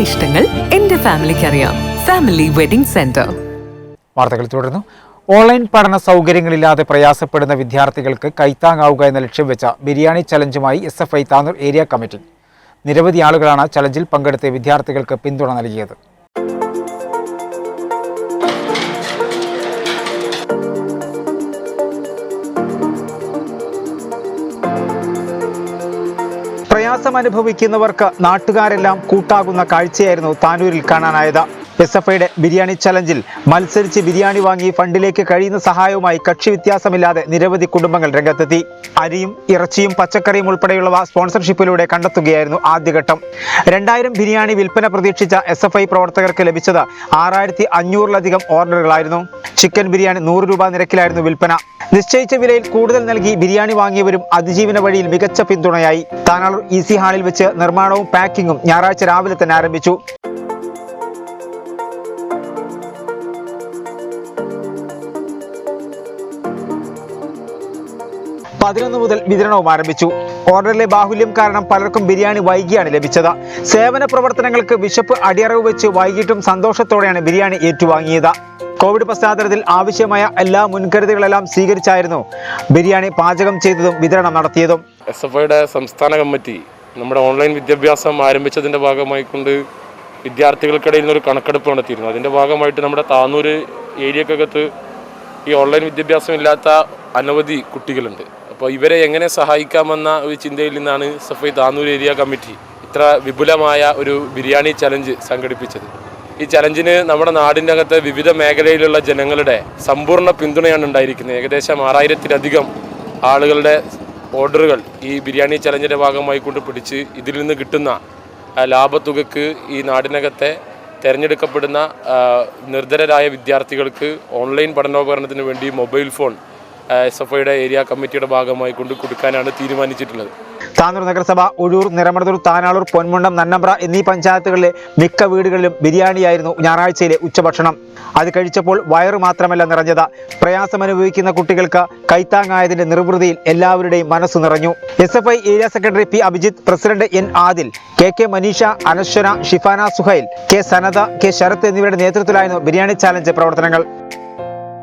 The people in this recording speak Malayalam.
ഇഷ്ടങ്ങൾ എന്റെ ഫാമിലിക്ക് അറിയാം. ഫാമിലി വെഡിംഗ് സെന്റർ വാർത്തകൾ തുടർന്നു ഓൺലൈൻ പഠന സൗകര്യങ്ങളില്ലാതെ പ്രയാസപ്പെടുന്ന വിദ്യാർത്ഥികൾക്ക് കൈത്താങ്ങാവുക എന്ന ലക്ഷ്യം വെച്ച biryani ചലഞ്ചുമായി S F I Tanur area committee. നിരവധി ആളുകളാണ് ചലഞ്ചിൽ പങ്കെടുത്ത് വിദ്യാർത്ഥികൾക്ക് പിന്തുണ നൽകിയത്. പ്രയാസം അനുഭവിക്കുന്നവർക്ക് നാട്ടുകാരെല്ലാം കൂട്ടാകുന്ന കാഴ്ചയായിരുന്നു താനൂരിൽ കാണാനായത്. എസ് എഫ് ഐയുടെ ബിരിയാണി ചലഞ്ചിൽ മത്സരിച്ച് ബിരിയാണി വാങ്ങി ഫണ്ടിലേക്ക് കഴിയുന്ന സഹായവുമായി കക്ഷി വ്യത്യാസമില്ലാതെ നിരവധി കുടുംബങ്ങൾ രംഗത്തെത്തി. അരിയും ഇറച്ചിയും പച്ചക്കറിയും ഉൾപ്പെടെയുള്ളവ സ്പോൺസർഷിപ്പിലൂടെ കണ്ടെത്തുകയായിരുന്നു ആദ്യഘട്ടം. രണ്ടായിരം ബിരിയാണി വിൽപ്പന പ്രതീക്ഷിച്ച എസ് എഫ് ഐ പ്രവർത്തകർക്ക് ലഭിച്ചത് ആറായിരത്തി അഞ്ഞൂറിലധികം ഓർഡറുകളായിരുന്നു. ചിക്കൻ ബിരിയാണി നൂറ് രൂപ നിരക്കിലായിരുന്നു വിൽപ്പന. നിശ്ചയിച്ച വിലയിൽ കൂടുതൽ നൽകി ബിരിയാണി വാങ്ങിയവരും അതിജീവന വഴിയിൽ മികച്ച പിന്തുണയായി. താനാളൂർ ഇ സി ഹാളിൽ വെച്ച് നിർമ്മാണവും പാക്കിങ്ങും ഞായറാഴ്ച രാവിലെ തന്നെ ആരംഭിച്ചു. പതിനൊന്ന് മുതൽ വിതരണവും ആരംഭിച്ചു. ഓർഡറിലെ ബാഹുല്യം കാരണം പലർക്കും ബിരിയാണി വൈകിയാണ് ലഭിച്ചത്. സേവന പ്രവർത്തനങ്ങൾക്ക് വിശപ്പ് അടിയറവ് വെച്ച് വൈകിട്ടും സന്തോഷത്തോടെയാണ് ബിരിയാണി ഏറ്റുവാങ്ങിയത്. കോവിഡ് പശ്ചാത്തലത്തിൽ ആവശ്യമായ എല്ലാ മുൻകരുതലുകളെല്ലാം സ്വീകരിച്ചായിരുന്നു ബിരിയാണി പാചകം ചെയ്തതും വിതരണം നടത്തിയതും. എസ് എഫ് ഐയുടെ സംസ്ഥാന കമ്മിറ്റി നമ്മുടെ ഓൺലൈൻ വിദ്യാഭ്യാസം ആരംഭിച്ചതിന്റെ ഭാഗമായി കൊണ്ട് വിദ്യാർത്ഥികൾക്കിടയിൽ നിന്നൊരു കണക്കെടുപ്പ് നടത്തിയിരുന്നു. അതിന്റെ ഭാഗമായിട്ട് നമ്മുടെ താന്നൂർ ഏരിയക്കകത്ത് ഈ ഓൺലൈൻ വിദ്യാഭ്യാസം ഇല്ലാത്ത അനവധി കുട്ടികളുണ്ട്. അപ്പോൾ ഇവരെ എങ്ങനെ സഹായിക്കാമെന്ന ഒരു ചിന്തയിൽ നിന്നാണ് സഫൈ താന്നൂർ ഏരിയ കമ്മിറ്റി ഇത്ര വിപുലമായ ഒരു ബിരിയാണി ചലഞ്ച് സംഘടിപ്പിച്ചത്. ഈ ചലഞ്ചിന് നമ്മുടെ നാടിന്റെ അകത്തെ വിവിധ മേഖലയിലുള്ള ജനങ്ങളുടെ സമ്പൂർണ പിന്തുണയാണ് ഉണ്ടായിരിക്കുന്നത്. ഏകദേശം ആറായിരത്തിലധികം ആളുകളുടെ ഓർഡറുകൾ ഈ ബിരിയാണി ചലഞ്ചിന്റെ ഭാഗമായി കൊണ്ട് പിടിച്ച് ഇതിൽ നിന്ന് കിട്ടുന്ന ലാഭത്തുകക്ക് ഈ നാടിനകത്തെ തിരഞ്ഞെടുക്കപ്പെടുന്ന നിർധരരായ വിദ്യാർത്ഥികൾക്ക് ഓൺലൈൻ പഠനോപകരണത്തിന് വേണ്ടി മൊബൈൽ ഫോൺ എസ് എഫ് ഐയുടെ ഏരിയ കമ്മിറ്റിയുടെ ഭാഗമായി കൊണ്ട് കൊടുക്കാനാണ് തീരുമാനിച്ചിട്ടുള്ളത്. താനൂർ നഗരസഭ ഒഴൂർ നിറമടതൂർ താനാളൂർ പൊന്മുണ്ടം നന്നമ്പ്ര എന്നീ പഞ്ചായത്തുകളിലെ മിക്ക വീടുകളിലും ബിരിയാണിയായിരുന്നു ഞായറാഴ്ചയിലെ ഉച്ചഭക്ഷണം. അത് കഴിച്ചപ്പോൾ വയറ് മാത്രമല്ല നിറഞ്ഞത്. പ്രയാസമനുഭവിക്കുന്ന കുട്ടികൾക്ക് കൈത്താങ്ങായതിന്റെ നിർവൃതിയിൽ എല്ലാവരുടെയും മനസ്സ് നിറഞ്ഞു. S F I area secretary P Abhijith president N Adil K K Maneesha Anaswana Shifana Suhail K Sanatha K Sharath എന്നിവരുടെ നേതൃത്വത്തിലായിരുന്നു ബിരിയാണി ചാലഞ്ച് പ്രവർത്തനങ്ങൾ.